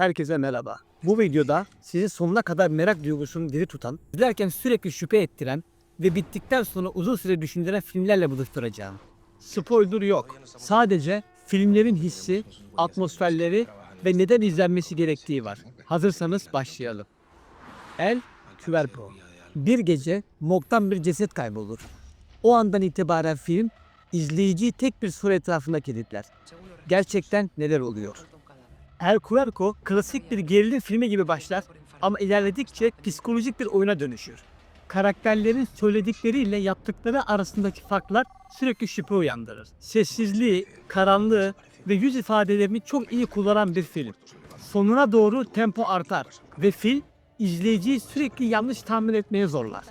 Herkese merhaba. Bu videoda sizi sonuna kadar merak duygusunu diri tutan, izlerken sürekli şüphe ettiren ve bittikten sonra uzun süre düşündüren filmlerle buluşturacağım. Spoiler yok. Sadece filmlerin hissi, atmosferleri ve neden izlenmesi gerektiği var. Hazırsanız başlayalım. El Cuerpo. Bir gece morgdan bir ceset kaybolur. O andan itibaren film izleyiciyi tek bir soru etrafında kilitler. Gerçekten neler oluyor? El Cuerpo klasik bir gerilim filmi gibi başlar ama ilerledikçe psikolojik bir oyuna dönüşür. Karakterlerin söyledikleriyle yaptıkları arasındaki farklar sürekli şüphe uyandırır. Sessizliği, karanlığı ve yüz ifadelerini çok iyi kullanan bir film. Sonuna doğru tempo artar ve film izleyiciyi sürekli yanlış tahmin etmeye zorlar.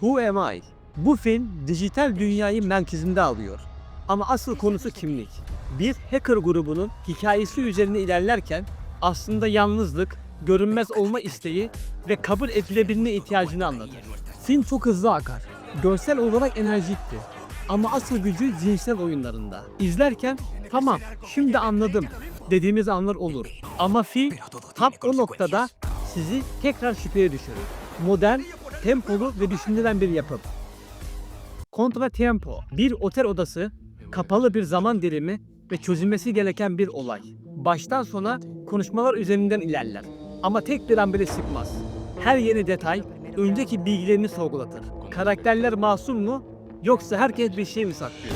Who Am I? Bu film dijital dünyayı merkezinde alıyor. Ama asıl konusu kimlik. Bir hacker grubunun hikayesi üzerine ilerlerken aslında yalnızlık, görünmez olma isteği ve kabul edilebilme ihtiyacını anlatır. Film çok hızlı akar. Görsel olarak enerjikti. Ama asıl gücü zihinsel oyunlarında. İzlerken tamam şimdi anladım dediğimiz anlar olur. Ama film tam o noktada sizi tekrar şüpheye düşürür. Modern, tempolu ve düşünülen bir yapım. Kontra tempo, bir otel odası, kapalı bir zaman dilimi ve çözülmesi gereken bir olay. Baştan sona konuşmalar üzerinden ilerler. Ama tek bir an bile sıkmaz. Her yeni detay önceki bilgilerini sorgulatır. Karakterler masum mu yoksa herkes bir şey mi saklıyor?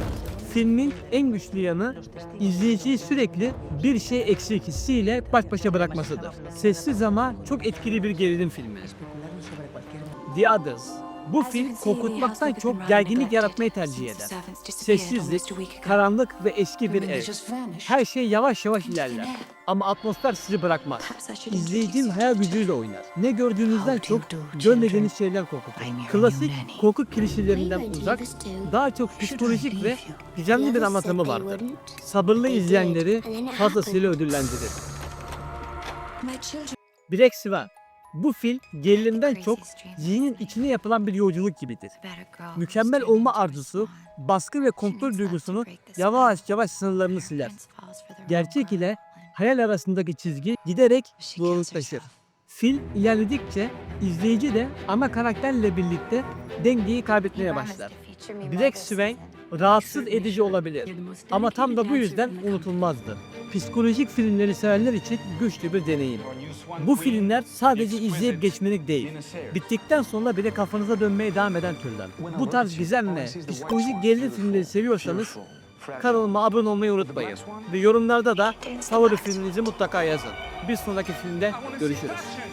Filmin en güçlü yanı izleyiciyi sürekli bir şey eksik hissiyle baş başa bırakmasıdır. Sessiz ama çok etkili bir gerilim filmi. The Others. Bu film korkutmaktan çok gerginlik yaratmayı tercih eder. Sessizlik, karanlık ve eski bir ev. Her şey yavaş yavaş ilerler. Ama atmosfer sizi bırakmaz. İzleyicinin hayal gücüyle oynar. Ne gördüğünüzden çok görmediğiniz şeyler korkutur. Klasik korku klişelerinden uzak, daha çok psikolojik ve gizemli bir anlatımı vardır. Sabırlı izleyenleri fazlasıyla ödüllendirir. Black Swan. Bu film gerilimden çok zihnin içine yapılan bir yolculuk gibidir. Mükemmel olma arzusu, baskı ve kontrol duygusunu yavaş yavaş sınırlarını siler. Gerçek ile hayal arasındaki çizgi giderek bulanıklaşır. Film ilerledikçe izleyici de ana karakterle birlikte dengeyi kaybetmeye başlar. Black Swan rahatsız edici olabilir ama tam da bu yüzden unutulmazdı. Psikolojik filmleri sevenler için güçlü bir deneyim. Bu filmler sadece izleyip geçmelik değil. Bittikten sonra bile kafanıza dönmeye devam eden türden. Bu tarz gizem ve psikolojik gerilim filmleri seviyorsanız kanalıma abone olmayı unutmayın. Ve yorumlarda da favori filminizi mutlaka yazın. Bir sonraki filmde görüşürüz.